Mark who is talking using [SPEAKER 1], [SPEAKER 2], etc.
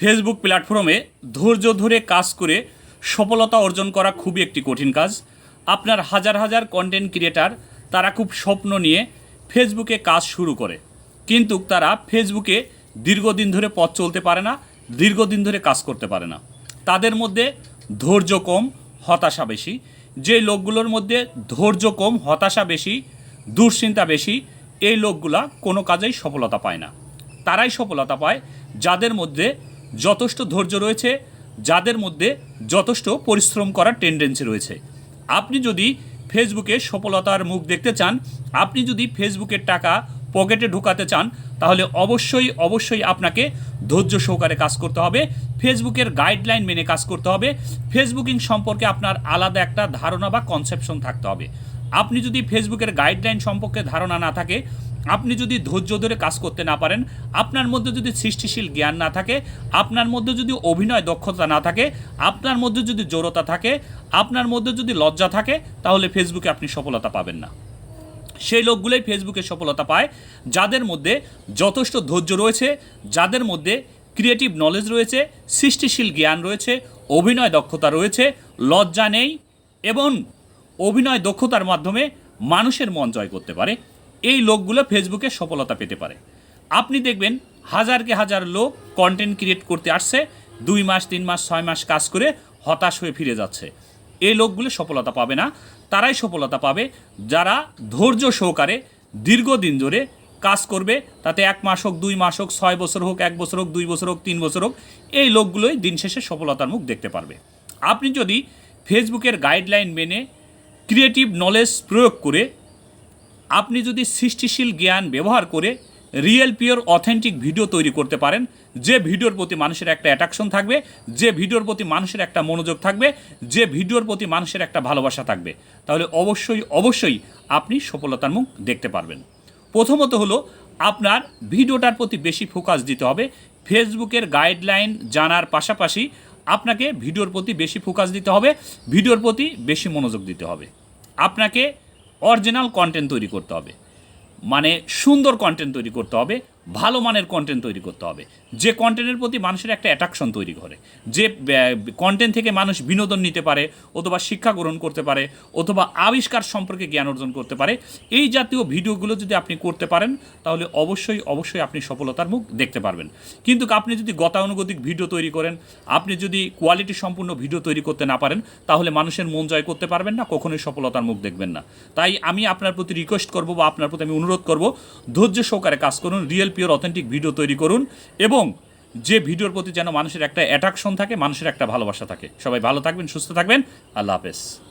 [SPEAKER 1] Facebook প্ল্যাটফর্মে ধৈর্য ধরে কাজ করে সফলতা অর্জন করা খুবই একটি কঠিন কাজ। আপনার হাজার হাজার কন্টেন্ট ক্রিয়েটার তারা খুব স্বপ্ন নিয়ে ফেসবুকে কাজ শুরু করে। কিন্তু তারা ফেসবুকে দীর্ঘদিন ধরে পথ চলতে পারে না, দীর্ঘদিন ধরে কাজ করতে পারে না। তাদের মধ্যে ধৈর্য কম, হতাশা বেশি। যে লোকগুলোর মধ্যে ধৈর্য কম, হতাশা বেশি, দুশ্চিন্তা বেশি, এই লোকগুলা কোনো কাজেই সফলতা পায় না। তারাই সফলতা পায় যাদের মধ্যে যথেষ্ট ধৈর্য রয়েছে, যাদের মধ্যে যথেষ্ট পরিশ্রম করার টেন্ডেন্সি রয়েছে। আপনি যদি ফেসবুকে সফলতার মুখ দেখতে চান, আপনি যদি ফেসবুকের টাকা পকেটে ঢোকাতে চান, তাহলে অবশ্যই অবশ্যই আপনাকে ধৈর্য সহকারে কাজ করতে হবে। ফেসবুকের গাইডলাইন মেনে কাজ করতে হবে। ফেসবুকিং সম্পর্কে আপনার আলাদা একটা ধারণা বা কনসেপশন থাকতে হবে। আপনি যদি ফেসবুকের গাইডলাইন সম্পর্কে ধারণা না থাকে আপনি যদি ধৈর্য ধরে কাজ করতে না পারেন, আপনার মধ্যে যদি সৃষ্টিশীল জ্ঞান না থাকে, আপনার মধ্যে যদি অভিনয় দক্ষতা না থাকে, আপনার মধ্যে যদি জড়তা থাকে, আপনার মধ্যে যদি লজ্জা থাকে, তাহলে ফেসবুকে আপনি সফলতা পাবেন না। সেই লোকগুলোই ফেসবুকে সফলতা পায়, যাদের মধ্যে যথেষ্ট ধৈর্য রয়েছে, যাদের মধ্যে ক্রিয়েটিভ নলেজ রয়েছে, সৃষ্টিশীল জ্ঞান রয়েছে, অভিনয় দক্ষতা রয়েছে, লজ্জা নেই, এবং অভিনয় দক্ষতার মাধ্যমে মানুষের মন জয় করতে পারে। এই লোকগুলো ফেসবুকে সফলতা পেতে পারে। আপনি দেখবেন হাজারকে হাজার লোক কন্টেন্ট ক্রিয়েট করতে আসছে, দুই মাস, তিন মাস, ছয় মাস কাজ করে হতাশ হয়ে ফিরে যাচ্ছে। এই লোকগুলো সফলতা পাবে না, তারাই সফলতা পাবে। যারা ধৈর্য সহকারে দীর্ঘদিন ধরে কাজ করবে, তাতে এক মাস হোক, দুই মাস হোক, ছয় বছর হোক, এক বছর হোক, দুই বছর হোক, তিন বছর হোক, এই লোকগুলোই দিন শেষে সফলতার মুখ দেখতে পারবে। আপনি যদি ফেসবুকের গাইডলাইন মেনে ক্রিয়েটিভ নলেজ প্রয়োগ করে আপনি যদি সৃষ্টিশীল জ্ঞান ব্যবহার করে রিয়েল, পিওর, অথেন্টিক ভিডিও তৈরি করতে পারেন, যে ভিডিওর প্রতি মানুষের একটা অ্যাট্রাকশন থাকবে, যে ভিডিওর প্রতি মানুষের একটা মনোযোগ থাকবে, যে ভিডিওর প্রতি মানুষের একটা ভালোবাসা থাকবে, তাহলে অবশ্যই অবশ্যই আপনি সফলতার মুখ দেখতে পারবেন। প্রথমত হলো, আপনার ভিডিওটার প্রতি বেশি ফোকাস দিতে হবে, ফেসবুকের গাইডলাইন জানার পাশাপাশি আপনাকে ভিডিওর প্রতি বেশি ফোকাস দিতে হবে, ভিডিওর প্রতি বেশি মনোযোগ দিতে হবে। আপনাকে অরিজিনাল কন্টেন্ট তৈরি করতে হবে। মানে সুন্দর কন্টেন্ট তৈরি করতে হবে। ভালো মানের কন্টেন্ট তৈরি করতে হবে। যে কন্টেন্টের প্রতি মানুষের একটা অ্যাট্রাকশন তৈরি করে। যে কন্টেন্ট থেকে মানুষ বিনোদন নিতে পারে, অথবা শিক্ষা গ্রহণ করতে পারে, অথবা আবিষ্কার সম্পর্কে জ্ঞান অর্জন করতে পারে, এই জাতীয় ভিডিওগুলো যদি আপনি করতে পারেন, তাহলে অবশ্যই অবশ্যই আপনি সফলতার মুখ দেখতে পারবেন। কিন্তু আপনি যদি গতানুগতিক ভিডিও তৈরি করেন, আপনি যদি কোয়ালিটি সম্পূর্ণ ভিডিও তৈরি করতে না পারেন, তাহলে মানুষের মন জয় করতে পারবেন না, কখনোই সফলতার মুখ দেখবেন না। তাই আমি আপনার প্রতি রিকোয়েস্ট করব বা আপনার প্রতি আমি অনুরোধ করব, ধৈর্য সহকারে কাজ করুন রিয়েল পিওর অথেন্টিক ভিডিও তৈরি করুন এবং যে ভিডিওর প্রতি যেন মানুষের একটা অ্যাট্রাকশন থাকে, মানুষের একটা ভালোবাসা থাকে। সবাই ভালো থাকবেন, সুস্থ থাকবেন। আল্লাহ হাফেজ।